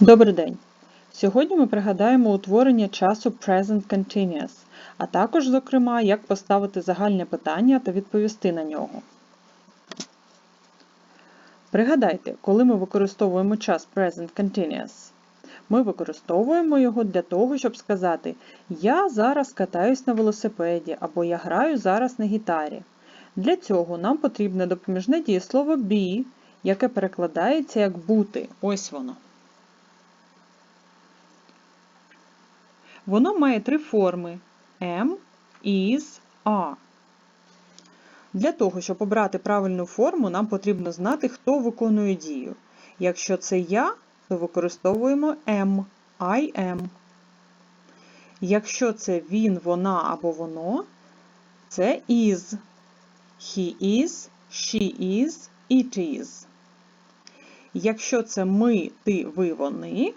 Добрий день! Сьогодні ми пригадаємо утворення часу Present Continuous, а також, зокрема, як поставити загальне питання та відповісти на нього. Пригадайте, коли ми використовуємо час Present Continuous, ми використовуємо його для того, щоб сказати Я зараз катаюсь на велосипеді або Я граю зараз на гітарі. Для цього нам потрібне допоміжне дієслово be, яке перекладається як бути. Ось воно. Воно має три форми am, is, are. Для того, щоб обрати правильну форму, нам потрібно знати, хто виконує дію. Якщо це я, то використовуємо am, I am. Якщо це він, вона або воно, це is. He is, she is, it is. Якщо це ми, ти, ви, вони,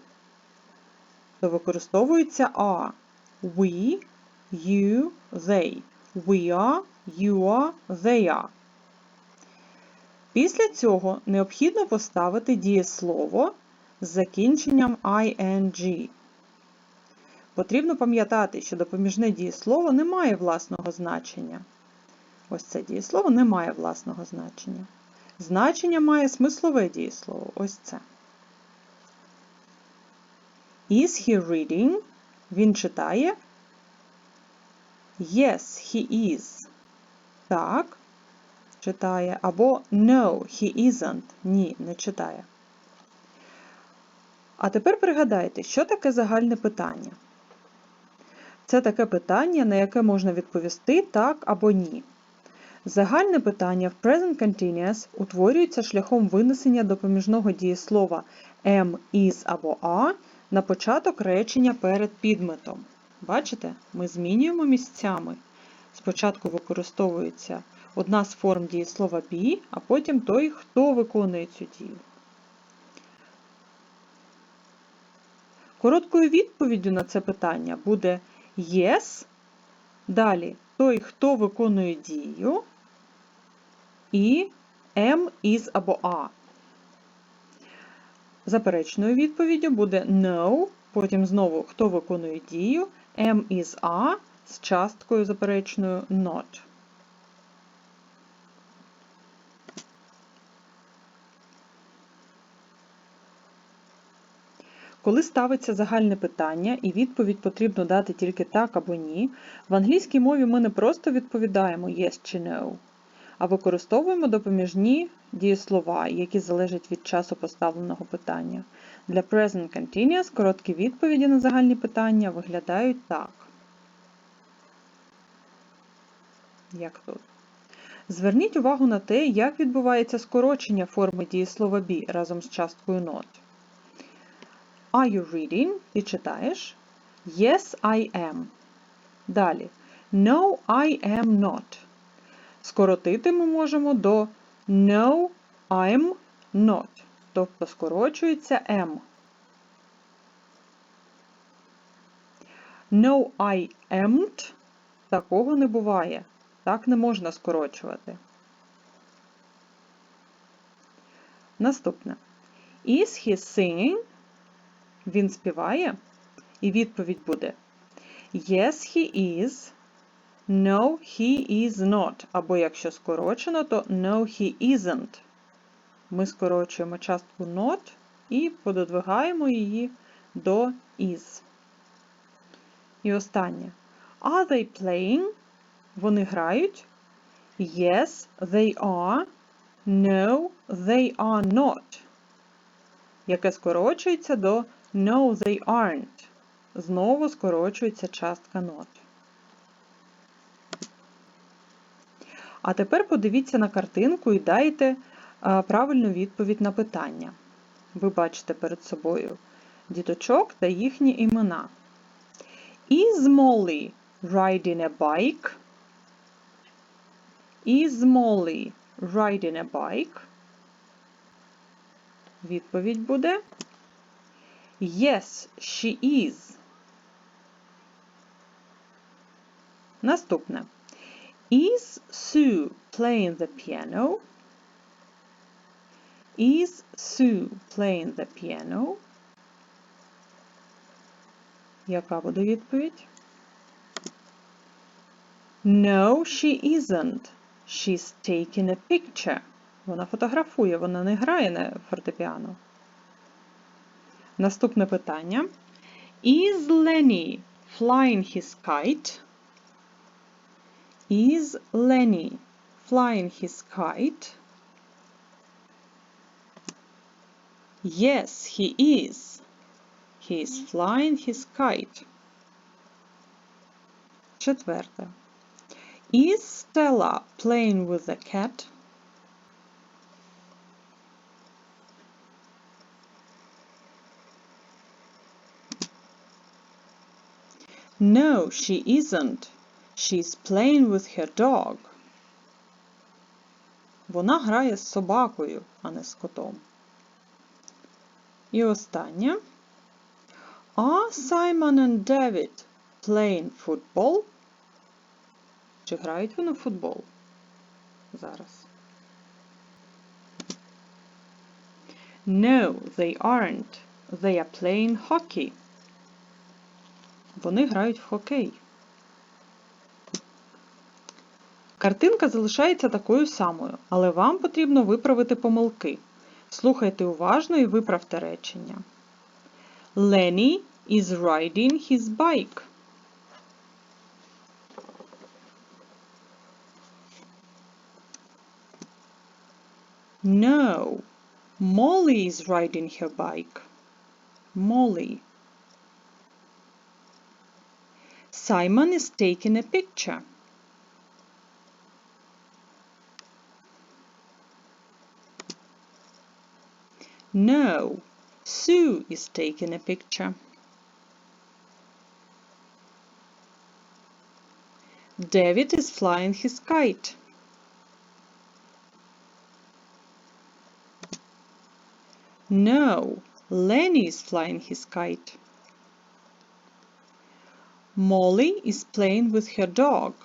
то використовується are. We, you, they. We are, you are, they are. Після цього необхідно поставити дієслово з закінченням ing. Потрібно пам'ятати, що допоміжне дієслово не має власного значення. Ось це дієслово не має власного значення. Значення має смислове дієслово. Ось це. Is he reading? Він читає. Yes, he is. Так, читає. Або No, he isn't. Ні, не читає. А тепер пригадайте, що таке загальне питання. Це таке питання, на яке можна відповісти так або ні. Загальне питання в Present Continuous утворюється шляхом винесення допоміжного дієслова am, is або are на початок речення перед підметом. Бачите, ми змінюємо місцями. Спочатку використовується одна з форм дієслова be, а потім той, хто виконує цю дію. Короткою відповіддю на це питання буде yes. Далі той, хто виконує дію, і am, is або are. Заперечною відповіддю буде no, потім знову хто виконує дію, am, is, are з часткою заперечною not. Коли ставиться загальне питання і відповідь потрібно дати тільки так або ні, в англійській мові ми не просто відповідаємо yes чи no, а використовуємо допоміжні дієслова, які залежать від часу поставленого питання. Для Present Continuous короткі відповіді на загальні питання виглядають так. Як тут? Зверніть увагу на те, як відбувається скорочення форми дієслова be разом з часткою not. Are you reading? Ти читаєш? Yes, I am. Далі. No, I am not. Скоротити ми можемо до No, I'm not. Тобто скорочується am. No, I am't. Такого не буває. Так не можна скорочувати. Наступне. Is he singing? Він співає. І відповідь буде Yes, he is. No, he is not. Або якщо скорочено, то No, he isn't. Ми скорочуємо частку not і пододвигаємо її до is. І останнє. Are they playing? Вони грають? Yes, they are. No, they are not. Яке скорочується до No, they aren't. Знову скорочується частка not. А тепер подивіться на картинку і дайте правильну відповідь на питання. Ви бачите перед собою діточок та їхні імена. Is Molly riding a bike? Is Molly riding a bike? Відповідь буде Yes, she is. Наступне. Is Sue playing the piano? Is Sue playing the piano? Яка буде відповідь? No, she isn't. She's taking a picture. Вона фотографує, вона не грає на фортепіано. Наступне питання. Is Lenny flying his kite? Is Lenny flying his kite? Yes, he is. He is flying his kite. Четверте. Is Stella playing with the cat? No, she isn't. She's playing with her dog. Вона грає з собакою, а не з котом. І останнє. Are Simon and David playing football? Чи грають вони в футбол? Зараз. No, they aren't. They are playing hockey. Вони грають в хокей. Картинка залишається такою самою, але вам потрібно виправити помилки. Слухайте уважно і виправте речення. Lenny is riding his bike. No, Molly is riding her bike. Molly. Simon is taking a picture. No, Sue is taking a picture. David is flying his kite. No, Lenny is flying his kite. Molly is playing with her dog.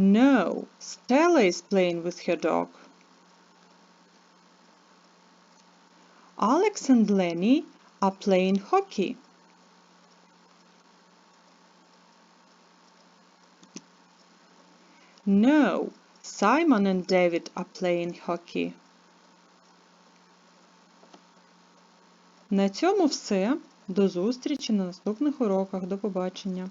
No, Stella is playing with her dog. Alex and Lenny are playing hockey. No, Simon and David are playing hockey. На цьому все. До зустрічі на наступних уроках. До побачення.